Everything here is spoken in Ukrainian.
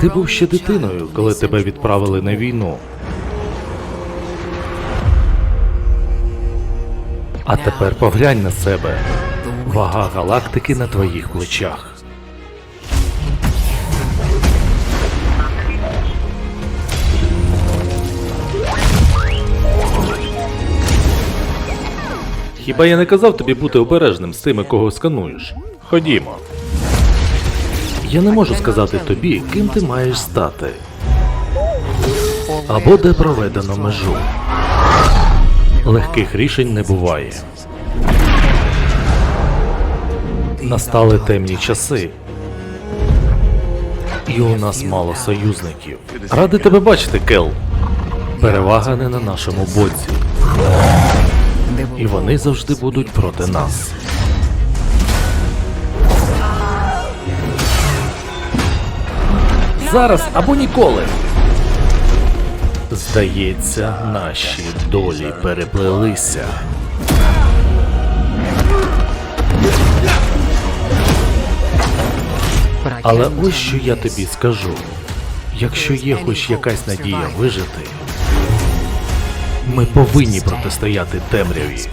Ти був ще дитиною, коли тебе відправили на війну. А тепер поглянь на себе. Вага галактики на твоїх плечах. Хіба я не казав тобі бути обережним з тими, кого скануєш? Ходімо. Я не можу сказати тобі, ким ти маєш стати. Або де проведено межу. Легких рішень не буває. Настали темні часи. І у нас мало союзників. Радий тебе бачити, Кел. Перевага не на нашому боці. І вони завжди будуть проти нас. Зараз або ніколи. Здається, наші долі переплелися. Але ось що я тобі скажу: якщо є хоч якась надія вижити, ми повинні протистояти темряві.